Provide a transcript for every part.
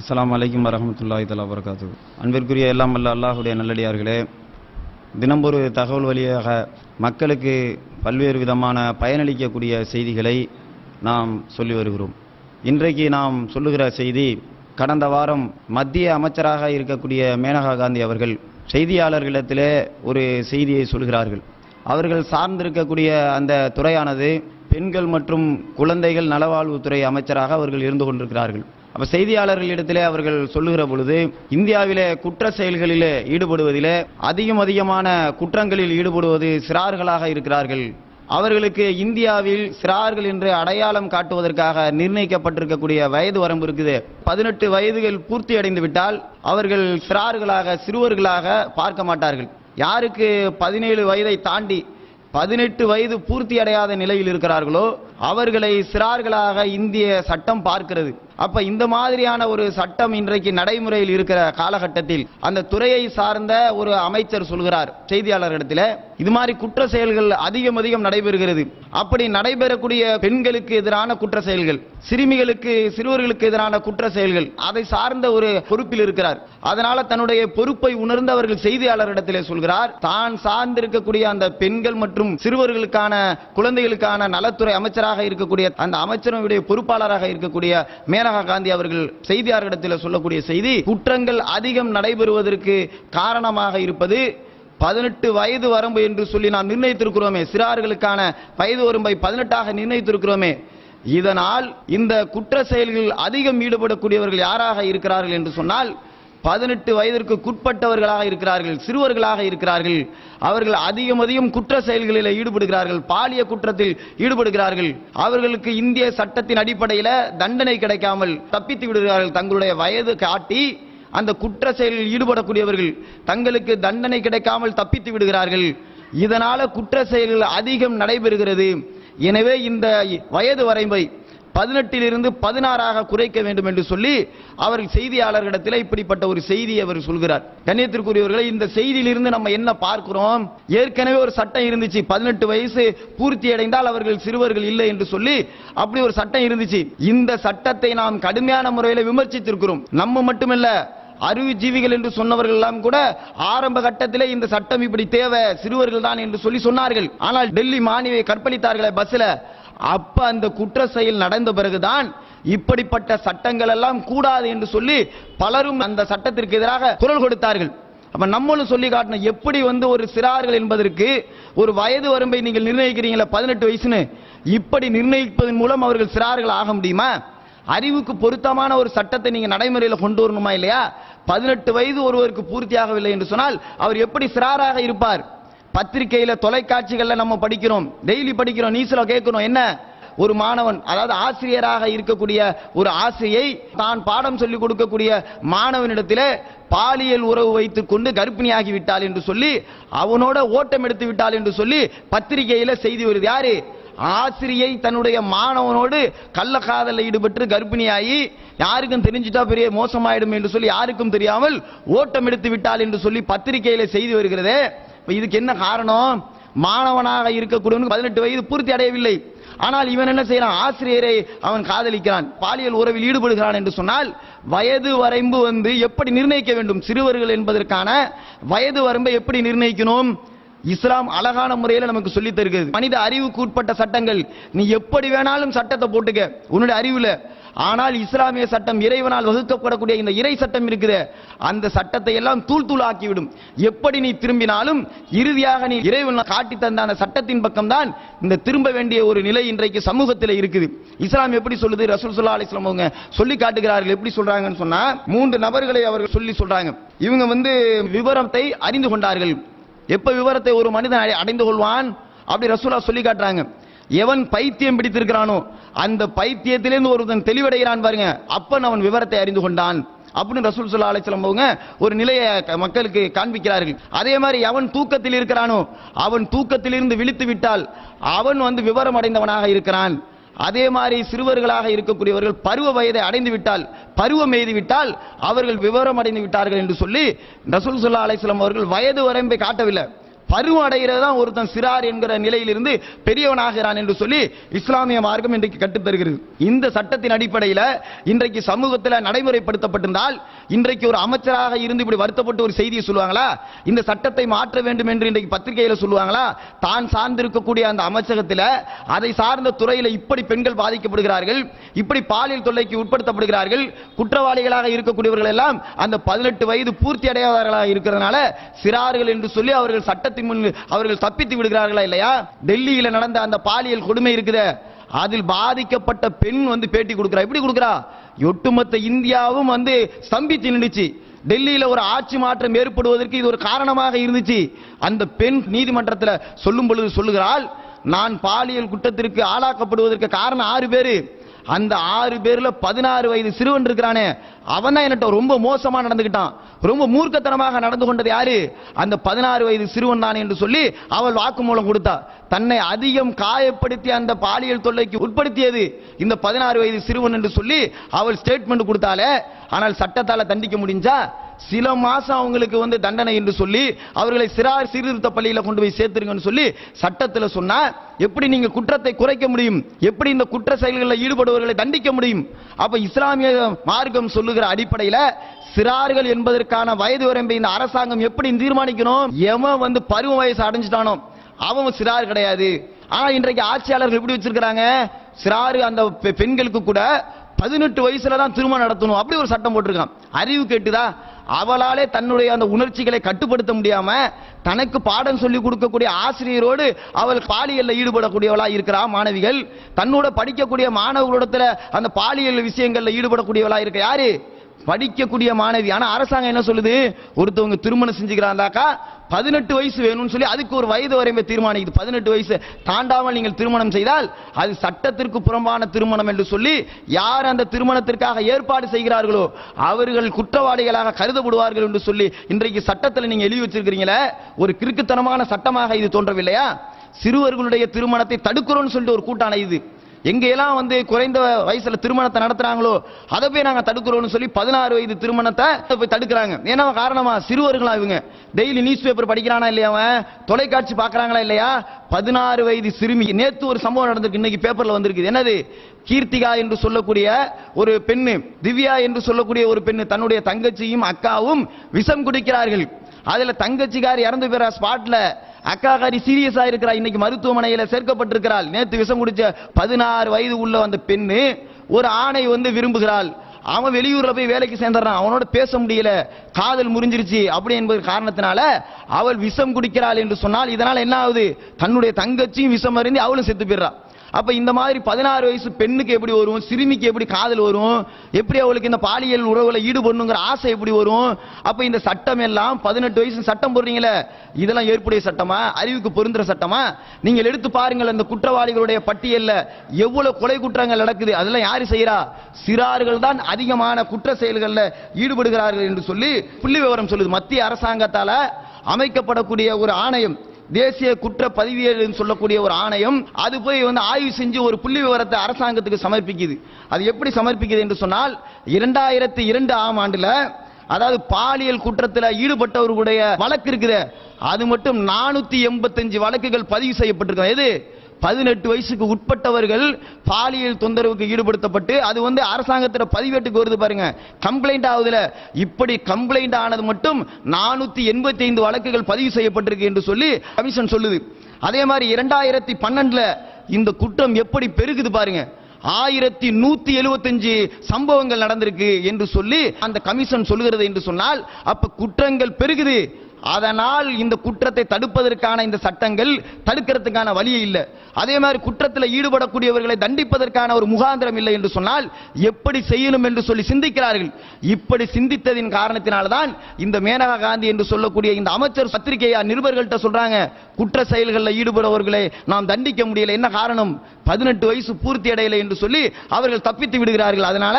அஸ்லாம் அலைக்கும் வரஹமத்துல்லாஹி தலா வரகாத்து அன்பிற்குரிய எல்லாம் அல்ல அல்லாஹுடைய நல்லடியார்களே தினம்பொரு தகவல் வழியாக மக்களுக்கு பல்வேறு விதமான பயனளிக்கக்கூடிய செய்திகளை நாம் சொல்லி வருகிறோம். இன்றைக்கு நாம் சொல்லுகிற செய்தி கடந்த வாரம் மத்திய அமைச்சராக இருக்கக்கூடிய மேனகா காந்தி அவர்கள் செய்தியாளர்களிடத்திலே ஒரு செய்தியை சொல்கிறார்கள். அவர்கள் சார்ந்திருக்கக்கூடிய அந்த துறையானது பெண்கள் மற்றும் குழந்தைகள் நலவாழ்வுத்துறை அமைச்சராக அவர்கள் இருந்து கொண்டிருக்கிறார்கள். அப்போ செய்தியாளர்களிடத்திலே அவர்கள் சொல்லுகிற பொழுது இந்தியாவிலே குற்ற செயல்களிலே ஈடுபடுவதிலே அதிகம் அதிகமான குற்றங்களில் ஈடுபடுவது சிறார்களாக இருக்கிறார்கள். அவர்களுக்கு இந்தியாவில் சிறார்கள் என்று அடையாளம் காட்டுவதற்காக நிர்ணயிக்கப்பட்டிருக்கக்கூடிய வயது வரம்பு இருக்குது. பதினெட்டு வயதுகள் பூர்த்தி அடைந்து விட்டால் அவர்கள் சிறார்களாக சிறுவர்களாக பார்க்க மாட்டார்கள். யாருக்கு பதினேழு வயதை தாண்டி பதினெட்டு வயது பூர்த்தி அடையாத நிலையில் இருக்கிறார்களோ அவர்களை சிறார்களாக இந்திய சட்டம் பார்க்கிறது. அப்ப இந்த மாதிரியான ஒரு சட்டம் இன்றைக்கு நடைமுறையில் இருக்கிற காலகட்டத்தில் அந்த துறையை சார்ந்த ஒரு அமைச்சர் சொல்கிறார் செய்தியாளர்களிடத்தில் இது மாதிரி குற்ற செயல்கள் அதிகம் அதிகம் நடைபெறுகிறது. அப்படி நடைபெறக்கூடிய பெண்களுக்கு எதிரான குற்ற செயல்கள் சிறுமிகளுக்கு சிறுவர்களுக்கு எதிரான குற்ற செயல்கள் அதை சார்ந்த ஒரு பொறுப்பில் இருக்கிறார். அதனால தன்னுடைய பொறுப்பை உணர்ந்து அவர்கள் செய்தியாளரிடத்திலே சொல்கிறார் தான் சார்ந்திருக்கக்கூடிய அந்த பெண்கள் மற்றும் சிறுவர்களுக்கான குழந்தைகளுக்கான நலத்துறை அமைச்சராக இருக்கக்கூடிய அந்த அமைச்சருடைய பொறுப்பாளராக இருக்கக்கூடிய மேனகா காந்தி அவர்கள் செய்தியாளரிடத்தில் சொல்லக்கூடிய செய்தி குற்றங்கள் அதிகம் நடைபெறுவதற்கு காரணமாக இருப்பது பதினெட்டு வயது வரம்பு என்று சொல்லி நாம் நிர்ணயித்திருக்கிறோமே சிறார்களுக்கான வயது வரம்பை பதினெட்டாக நிர்ணயித்திருக்கிறோமே இதனால் இந்த குற்ற செயல்களில் அதிகம் ஈடுபடக்கூடியவர்கள் யாராக இருக்கிறார்கள் என்று சொன்னால் பதினெட்டு வயதிற்கு குட்பட்டவர்களாக இருக்கிறார்கள் சிறுவர்களாக இருக்கிறார்கள் அவர்கள் அதிகம் அதிகம் குற்ற செயல்களில் ஈடுபடுகிறார்கள் பாலிய குற்றத்தில் ஈடுபடுகிறார்கள் அவர்களுக்கு இந்திய சட்டத்தின் அடிப்படையில் தண்டனை கிடைக்காமல் தப்பித்து விடுகிறார்கள் தங்களுடைய வயது காட்டி அந்த குற்ற செயலில் ஈடுபடக்கூடியவர்கள் தங்களுக்கு தண்டனை கிடைக்காமல் தப்பித்து விடுகிறார்கள். இதனால் குற்ற செயல்கள் அதிகம் நடைபெறுகிறது. எனவே இந்த வயது வரைமை பதினெட்டிலிருந்து பதினாறாக குறைக்க வேண்டும் என்று சொல்லி அவர் செய்தியாளர்களிடத்தில் இப்படிப்பட்ட ஒரு செய்தியை அவர் சொல்கிறார். கண்ணியத்திற்குரியவர்களை இந்த செய்தியிலிருந்து நம்ம என்ன பார்க்கிறோம்? ஏற்கனவே ஒரு சட்டம் இருந்துச்சு. பதினெட்டு வயசு பூர்த்தி அடைந்தால் அவர்கள் சிறுவர்கள் இல்லை என்று சொல்லி அப்படி ஒரு சட்டம் இருந்துச்சு. இந்த சட்டத்தை நாம் கடுமையான முறையில் விமர்சித்திருக்கிறோம். நம்ம மட்டுமில்ல அறிவுஜீவிகள் என்று சொன்னவர்கள் எல்லாம் கூட ஆரம்ப கட்டத்திலே இந்த சட்டம் இப்படி தேவை சிறுவர்கள் தான் என்று சொல்லி சொன்னார்கள். ஆனால் டெல்லி மாணவியை கற்பழித்தார்களே பஸ்ல. அப்ப அந்த குற்ற செயல் நடந்த பிறகுதான் இப்படிப்பட்ட சட்டங்கள் எல்லாம் கூடாது என்று சொல்லி பலரும் அந்த சட்டத்திற்கு எதிராக குரல் கொடுத்தார்கள். அப்ப நம்மளும் சொல்லி காட்டணும் எப்படி வந்து ஒரு சிறார்கள் என்பதற்கு ஒரு வயது வரம்பை நீங்கள் நிர்ணயிக்கிறீங்களா பதினெட்டு வயசுன்னு. இப்படி நிர்ணயிப்பதன் மூலம் அவர்கள் சிறார்கள் ஆக முடியுமா? அறிவுக்கு பொருத்தமான ஒரு சட்டத்தை நீங்க நடைமுறையில் கொண்டு வரணுமா இல்லையா? பதினெட்டு வயது ஒருவருக்கு பூர்த்தியாகவில்லை என்று சொன்னால் அவர் எப்படி சிறாராக இருப்பார்? பத்திரிகையில தொலைக்காட்சிகளில் நம்ம படிக்கிறோம். டெய்லி படிக்கிறோம் நீச்சல கேட்கிறோம். என்ன? ஒரு மாணவன் அதாவது ஆசிரியராக இருக்கக்கூடிய ஒரு ஆசிரியை தான் பாடம் சொல்லிக் கொடுக்கக்கூடிய மாணவனிடத்திலே பாலியல் உறவு வைத்துக் கொண்டு கர்ப்பிணியாகி விட்டாள் என்று சொல்லி அவனோட ஓட்டம் எடுத்து விட்டாள் என்று சொல்லி பத்திரிகையில செய்தி வருது. யாரு? ஆசிரியை தன்னுடைய மாணவனோடு கள்ளக்காதலில் ஈடுபட்டு கர்ப்பிணியாகி யாருக்கும் தெரிஞ்சிட்டா பெரிய மோசமாயிடும் என்று சொல்லி யாருக்கும் தெரியாமல் ஓட்டம் எடுத்து விட்டாள் என்று சொல்லி பத்திரிகையில செய்தி வருகிறதே. இதுக்கு என்ன காரணம்? மாணவனாக இருக்கக்கூடியவனுக்கு பதினெட்டு வயது பூர்த்தி அடையவில்லை. ஆனால் இவன் என்ன செய்யறான்? ஆசிரியரை அவன் காதலிக்கிறான். பாலியல் உறவில் ஈடுபடுகிறான் என்று சொன்னால் வயது வரம்பு வந்து எப்படி நிர்ணயிக்க வேண்டும்? சிறுவர்கள் என்பதற்கான வயது வரம்பை எப்படி நிர்ணயிக்கணும்? இஸ்லாம் அழகான முறையில் நமக்கு சொல்லி தருகிறது. மனித அறிவுக்கு உட்பட்ட சட்டங்கள். நீ எப்படி வேணாலும் சட்டத்தை போட்டுக்க. உன்னுடைய அறிவில். ஆனால் இஸ்லாமிய சட்டம் இறைவனால் வகுக்கப்படக்கூடிய இந்த இறை சட்டம் இருக்குது. அந்த சட்டத்தை எல்லாம் தூள் தூள் ஆக்கிவிடும். எப்படி நீ திரும்பினாலும் இறுதியாக நீ இறைவன் காட்டி தந்த அந்த சட்டத்தின் பக்கம் தான் இந்த திரும்ப வேண்டிய ஒரு நிலை இன்றைக்கு சமூகத்தில் இருக்குது. இஸ்லாம் எப்படி சொல்லுது? ரசூல் சுல்லா அலிஸ்லாம் அவங்க சொல்லி காட்டுகிறார்கள். எப்படி சொல்றாங்கன்னு சொன்னா மூன்று நபர்களை அவர்கள் சொல்லி சொல்றாங்க. இவங்க வந்து விவரத்தை அறிந்து கொண்டார்கள். எப்ப விவரத்தை ஒரு மனிதன் அடை- அடைந்து கொள்வான்? அப்படி ரசூலா சொல்லி காட்டுறாங்க. எவன் பைத்தியம் பிடித்திருக்கிறானோ அந்த பைத்தியத்திலேருந்து ஒருவன் தெளிவடைகிறான் பாருங்க. அப்பன் அவன் விவரத்தை அறிந்து கொண்டான். அப்படின்னு ரசூல் சொல்லா அலைச்சலம் அவங்க ஒரு நிலையை மக்களுக்கு காண்பிக்கிறார்கள். அதே மாதிரி அவன் தூக்கத்தில் இருக்கிறானோ அவன் தூக்கத்திலிருந்து விழித்து விட்டால் அவன் வந்து விவரம் அடைந்தவனாக இருக்கிறான். அதே மாதிரி சிறுவர்களாக இருக்கக்கூடியவர்கள் பருவ வயதை அடைந்து விட்டால் பருவம் எய்து விட்டால் அவர்கள் விவரம் அடைந்து விட்டார்கள் என்று சொல்லி ரசூல் சுல்லா அலிஸ்லாம் அவர்கள் வயது வரம்பை காட்டவில்லை. பருவம் அடைகிறது தான் ஒருத்தன் சிறார் என்கிற நிலையிலிருந்து பெரியவனாகிறான் என்று சொல்லி இஸ்லாமிய மார்க்கம் இன்றைக்கு கட்டுத்தருகிறது இந்த சட்டத்தின் அடிப்படையில் இன்றைக்கு சமூகத்தில் நடைமுறைப்படுத்தப்பட்டிருந்தால் இன்றைக்கு ஒரு அமைச்சராக இருந்து இப்படி வருத்தப்பட்டு ஒரு செய்தியை சொல்லுவாங்களா? இந்த சட்டத்தை மாற்ற வேண்டும் என்று இன்றைக்கு பத்திரிகையில் சொல்லுவாங்களா? தான் சார்ந்திருக்கக்கூடிய அந்த அமைச்சகத்தில் அதை சார்ந்த துறையில் இப்படி பெண்கள் பாதிக்கப்படுகிறார்கள் இப்படி பாலியல் தொல்லைக்கு உட்படுத்தப்படுகிறார்கள் குற்றவாளிகளாக இருக்கக்கூடியவர்கள் எல்லாம் அந்த பதினெட்டு வயது பூர்த்தி அடையாதவர்களாக இருக்கிறதுனால சிறார்கள் என்று சொல்லி அவர்கள் சட்டத்தை முன் அவர்கள் தப்பித்து விடுகிறார்களா இல்லையா? டெல்லியில் நடந்த அந்த பாலியல் கொடுமை இருக்குதே. அதில் பாதிக்கப்பட்ட பெண் வந்து பேட்டி கொடுக்கிறா. எப்படி கொடுக்குறா? ஒட்டுமொத்த இந்தியாவும் வந்து ஸ்தம்பித்து நின்றுச்சு டெல்லியில் ஒரு ஆட்சி மாற்றம் ஏற்படுவதற்கு இது ஒரு காரணமாக இருந்துச்சு. அந்த பெண் நீதிமன்றத்தில் சொல்லும் பொழுது சொல்லுகிறாள் நான் பாலியல் குற்றத்திற்கு ஆளாக்கப்படுவதற்கு காரணம் ஆறு பேரு. அந்த ஆறு பேர்ல பதினாறு வயது சிறுவன் இருக்கிறானே அவன் தான் என்கிட்ட ரொம்ப மோசமா நடந்துகிட்டான். ரொம்ப மூர்க்கத்தனமாக நடந்து கொண்டது யாரு? அந்த பதினாறு வயது சிறுவன் தானே என்று சொல்லி அவள் வாக்குமூலம் கொடுத்தா. தன்னை அதிகம் காயப்படுத்தி அந்த பாலியல் தொல்லைக்கு உட்படுத்தியது இந்த பதினாறு வயது சிறுவன் என்று சொல்லி அவள் ஸ்டேட்மெண்ட் கொடுத்தாலே ஆனால் சட்டத்தால் தண்டிக்க முடிஞ்சா சில மாசம் அவங்களுக்கு வந்து தண்டனை என்று சொல்லி அவர்களை சிறார் சீர்திருத்த பள்ளியில் கொண்டு போய் சேர்த்துருங்கன்னு சொல்லி சட்டத்தில் சொன்னா எப்படி நீங்க குற்றத்தை குறைக்க முடியும்? எப்படி இந்த குற்ற செயல்களில் ஈடுபடுபவர்களை தண்டிக்க முடியும்? அப்ப இஸ்லாமிய மார்க்கம் சொல்லுகிற அடிப்படையில் சிறார்கள் என்பதற்கான வயது வரம்பை இந்த அரசாங்கம் எப்படி தீர்மானிக்கணும்? எவன் வந்து பருவ வயசு அடைஞ்சிட்டானோ அவன் சிறார் கிடையாது. ஆனா இன்றைக்கு ஆட்சியாளர்கள் எப்படி வச்சிருக்கிறாங்க? சிறாரு அந்த பெ- பெண்களுக்கு கூட பதினெட்டு வயசுல தான் திருமணம் நடத்தணும். அப்படி ஒரு சட்டம் போட்டிருக்கான். அறிவு கேட்டுதா? அவளாலே தன்னுடைய அந்த உணர்ச்சிகளை கட்டுப்படுத்த முடியாம தனக்கு பாடம் சொல்லி கொடுக்கக்கூடிய ஆசிரியரோடு அவள் பாலியலில் ஈடுபடக்கூடியவளா இருக்கிறா மாணவிகள். தன்னோட படிக்கக்கூடிய மாணவர்களிடத்துல அந்த பாலியல் விஷயங்கள்ல ஈடுபடக்கூடியவளா இருக்க யாரு? படிக்கக்கூடிய மாணவி. ஆனா அரசாங்கம் என்ன சொல்லுது? ஒருத்தவங்க திருமணம் செஞ்சுக்கிறாங்களாக்கா பதினெட்டு வயசு வேணும்னு சொல்லி அதுக்கு ஒரு வயது வரைமை தீர்மானிக்குது. பதினெட்டு வயசு. தாண்டாமல் நீங்கள் திருமணம் செய்தால் அது சட்டத்திற்கு புறம்பான திருமணம் என்று சொல்லி யார் அந்த திருமணத்திற்காக ஏற்பாடு செய்கிறார்களோ அவர்கள் குற்றவாளிகளாக கருதப்படுவார்கள் என்று சொல்லி இன்றைக்கு சட்டத்தில் நீங்கள் எழுதி வச்சிருக்கிறீங்களே ஒரு கிறுக்குத்தனமான சட்டமாக இது தோன்றவில்லையா? சிறுவர்களுடைய திருமணத்தை தடுக்கிறோம்னு சொல்லிட்டு ஒரு கூட்டான இது. எங்கெல்லாம் வந்து குறைந்த வயசுல திருமணத்தை நடத்துறாங்களோ அதை போய் நாங்க தடுக்கிறோம்னு சொல்லி பதினாறு வயது திருமணத்தை போய் தடுக்கிறாங்க. ஏன்னா காரணமா சிறுவர்களா இவங்க. டெய்லி நியூஸ் பேப்பர் படிக்கிறானா இல்லையா அவன்? தொலைக்காட்சி பாக்குறாங்களா இல்லையா? பதினாறு வயது சிறுமி. நேத்து ஒரு சம்பவம் நடந்திருக்கு. இன்னைக்கு பேப்பர்ல வந்திருக்கு என்னது? கீர்த்திகா என்று சொல்லக்கூடிய ஒரு பெண்ணு திவ்யா என்று சொல்லக்கூடிய ஒரு பெண்ணு தன்னுடைய தங்கச்சியும் அக்காவும் விஷம் குடிக்கிறார்கள். அதுல தங்கச்சிக்கார் இறந்து போற ஸ்பாட்ல அக்காகாரி சீரியஸா இருக்கிறா. இன்னைக்கு மருத்துவமனையில சேர்க்கப்பட்டிருக்கிறாள். நேத்து விஷம் குடிச்ச பதினாறு வயது உள்ள அந்த பெண்ணு ஒரு ஆணை வந்து விரும்புகிறாள். அவன் வெளியூர்ல போய் வேலைக்கு சேர்ந்துடுறான். அவனோட பேச முடியல. காதல் முறிஞ்சிருச்சு. அப்படி என்பது காரணத்தினால அவள் விஷம் குடிக்கிறாள் என்று சொன்னால் இதனால் என்ன ஆகுது? தன்னுடைய தங்கச்சியும் விஷம் அறிந்து அவளும் செத்து போயிடுறான் அப்ப இந்த மாதிரி பதினாறு வயசு பெண்ணுக்கு எப்படி வரும்? சிறுமிக்கு எப்படி காதல் வரும்? எப்படி அவளுக்கு இந்த பாலியல் உறவுல ஈடுபடணுங்கிற ஆசை எப்படி வரும்? அப்ப இந்த சட்டம் எல்லாம் பதினெட்டு வயசு சட்டம் போடுறீங்களே இதெல்லாம் ஏற்புடைய சட்டமா? அறிவுக்கு பொருந்துற சட்டமா? நீங்கள் எடுத்து பாருங்கள் அந்த குற்றவாளிகளுடைய பட்டியலில் எவ்வளவு கொலை குற்றங்கள் நடக்குது அதெல்லாம் யாரு செய்யறா? சிறார்கள் தான் அதிகமான குற்ற செயல்களில் ஈடுபடுகிறார்கள் என்று சொல்லி புள்ளி விவரம் சொல்லுது. மத்திய அரசாங்கத்தால அமைக்கப்படக்கூடிய ஒரு ஆணையம் தேசிய குற்ற பதிவியல் சொல்லக்கூடிய ஒரு ஆணையம் அது போய் வந்து ஆய்வு செஞ்சு ஒரு புள்ளி விவரத்தை அரசாங்கத்துக்கு சமர்ப்பிக்குது. அது எப்படி சமர்ப்பிக்குது என்று சொன்னால் இரண்டாயிரத்தி இரண்டு ஆம் ஆண்டுல அதாவது பாலியல் குற்றத்தில் ஈடுபட்டவர்களுடைய வழக்கு இருக்குது. அது மட்டும் நானூத்தி எண்பத்தஞ்சு வழக்குகள் பதிவு செய்யப்பட்டிருக்கிறது. எது? பதினெட்டு வயசுக்கு உட்பட்டவர்கள் பாலியல் தொந்தரவுக்கு ஈடுபடுத்தப்பட்டு அது வந்து அரசாங்கத்தில் பதிவேட்டுக்கு வருது பாருங்க. கம்ப்ளைண்ட் ஆகுதுல. இப்படி கம்ப்ளைண்ட் ஆனது மட்டும் நானூத்தி எண்பத்தி ஐந்து வழக்குகள் பதிவு செய்யப்பட்டிருக்கு என்று சொல்லி கமிஷன் சொல்லுது. அதே மாதிரி இரண்டாயிரத்தி பன்னெண்டுல இந்த குற்றம் எப்படி பெருகுது பாருங்க. ஆயிரத்தி நூத்தி எழுபத்தஞ்சு சம்பவங்கள் நடந்திருக்கு என்று சொல்லி அந்த கமிஷன் சொல்லுகிறது என்று சொன்னால் அப்ப குற்றங்கள் பெருகுது. அதனால் இந்த குற்றத்தை தடுப்பதற்கான இந்த சட்டங்கள் தடுக்கிறதுக்கான வழியே இல்லை. அதே மாதிரி குற்றத்தில் ஈடுபடக்கூடியவர்களை தண்டிப்பதற்கான ஒரு முகாந்திரம் இல்லை என்று சொன்னால் எப்படி செய்யணும் என்று சொல்லி சிந்திக்கிறார்கள். இப்படி சிந்தித்ததின் காரணத்தினால்தான் இந்த மேனகா காந்தி என்று சொல்லக்கூடிய இந்த அமைச்சர் பத்திரிகையா நிருபர்கள்ட்ட சொல்றாங்க குற்ற செயல்களில் ஈடுபடுபவர்களை நாம் தண்டிக்க முடியல. என்ன காரணம்? பதினெட்டு வயசு பூர்த்தி அடையலை என்று சொல்லி அவர்கள் தப்பித்து விடுகிறார்கள். அதனால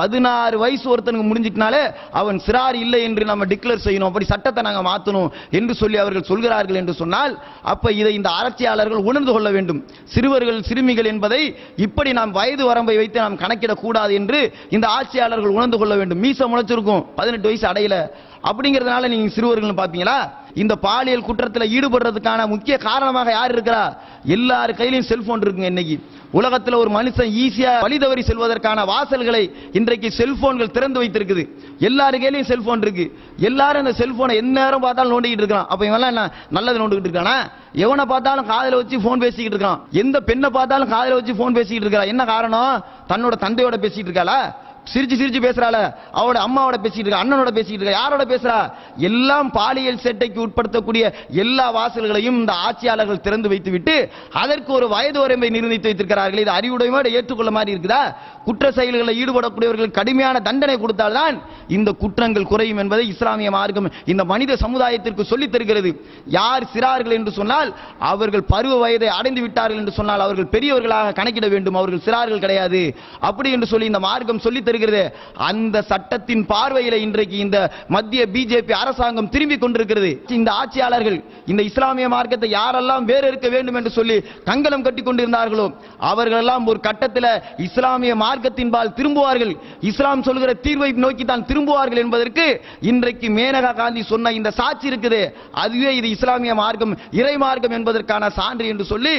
பதினாறு வயசு ஒருத்தனுக்கு முடிஞ்சிட்டனாலே அவன் சிறார் இல்லை என்று நம்ம டிக்ளேர் செய்யணும். அப்படி சட்டத்தை நாங்கள் மாற்றணும் என்று சொல்லி அவர்கள் சொல்கிறார்கள் என்று சொன்னால் அப்போ இதை இந்த ஆராய்ச்சியாளர்கள் உணர்ந்து கொள்ள வேண்டும். சிறுவர்கள் சிறுமிகள் என்பதை இப்படி நாம் வயது வரம்பை வைத்து நாம் கணக்கிடக்கூடாது என்று இந்த ஆட்சியாளர்கள் உணர்ந்து கொள்ள வேண்டும். மீச முளைச்சிருக்கும். பதினெட்டு வயசு அடையலை. அப்படிங்கிறதுனால நீங்க சிறுவர்கள் பாத்தீங்களா? இந்த பாலியல் குற்றத்தில் ஈடுபடுறதுக்கான முக்கிய காரணமாக யார் இருக்கிறா? எல்லார் கையிலையும் செல்போன் இருக்குங்க இன்னைக்கு. உலகத்தில் ஒரு மனுஷன் ஈஸியா வழி தவறி செல்வதற்கான வாசல்களை இன்றைக்கு செல்போன்கள் திறந்து வைத்திருக்குது. எல்லாரு கையிலையும் செல்போன் இருக்கு. எல்லாரும் இந்த செல்போனை எந்நேரம் பார்த்தாலும் நோண்டிக்கிட்டு இருக்கான். அப்ப இவன் என்ன நல்லது நோண்டிக்கிட்டு இருக்கானா? எவனை பார்த்தாலும் காதில் வச்சு போன் பேசிக்கிட்டு இருக்கான். எந்த பெண்ணை பார்த்தாலும் காதில் வச்சு போன் பேசிக்கிட்டு இருக்கா? என்ன காரணம்? தன்னோட தந்தையோட பேசிக்கிட்டு இருக்காளா? சிரிச்சு சிரிச்சு பேசுறாள. அவட அம்மாவோட பேசிட்டு இருக்க அண்ணனோட பேசிட்டு இருக்க யாரோட பேசுறா? எல்லாம் பாலியல் சேட்டைக்கு உட்படுத்தக்கூடிய எல்லா வாசல்களையும் இந்த ஆட்சியாளர்கள் திறந்து வைத்து விட்டு அதற்கு ஒரு வயது வரம்பை நிர்ணயித்து வைத்திருக்கிறார்கள். இது அறிவுடைமையோட ஏற்றுக்கொள்ள மாதிரி இருக்குதா? குற்ற செயல்களில் ஈடுபடக்கூடியவர்கள் கடுமையான தண்டனை கொடுத்தால்தான் இந்த குற்றங்கள் குறையும் என்பதை இஸ்லாமிய மார்க்கம் இந்த மனித சமுதாயத்திற்கு சொல்லித் தருகிறது. யார் சிறார்கள் என்று சொன்னால் அவர்கள் பருவ வயதை அடைந்து விட்டார்கள் என்று சொன்னால் அவர்கள் பெரியவர்களாக கணக்கிட வேண்டும். அவர்கள் சிறார்கள் கிடையாது. அப்படி என்று சொல்லி இந்த மார்க்கம் சொல்லித் தருகிறது அந்த சட்டத்தின் பார்வையில் இன்றைக்கு இந்த மத்திய பிஜேபி அரசாங்கம் திரும்பி கொண்டிருக்கிறது. இந்த ஆட்சியாளர்கள் இந்த இஸ்லாமிய மார்க்கத்தை யாரெல்லாம் வேறு இருக்க வேண்டும் என்று சொல்லி கங்கணம் கட்டி கொண்டிருந்தார்களோ அவர்களெல்லாம் ஒரு கட்டத்தில் இஸ்லாமிய மார்க்கத்தின்பால் திரும்புவார்கள். இஸ்லாம் சொல்கிற தீர்வை நோக்கி தான் திரும்புவார்கள் என்பதற்கு இன்றைக்கு மேனகா காந்தி சொன்ன இந்த சாட்சி இருக்குது. அதுவே இது இஸ்லாமிய மார்க்கம் இறை மார்க்கம் என்பதற்கான சான்று என்று சொல்லி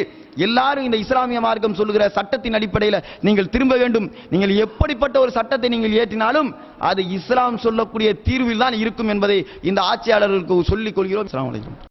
எல்லாரும் இந்த இஸ்லாமிய மார்க்கம் சொல்லுகிற சட்டத்தின் அடிப்படையில் நீங்கள் திரும்ப வேண்டும். நீங்கள் எப்படிப்பட்ட ஒரு சட்டத்தை நீங்கள் ஏற்றினாலும் அது இஸ்லாம் சொல்லக்கூடிய தீர்வில் தான் இருக்கும் என்பதை இந்த ஆட்சியாளர்களுக்கு சொல்லிக் கொள்கிறோம்.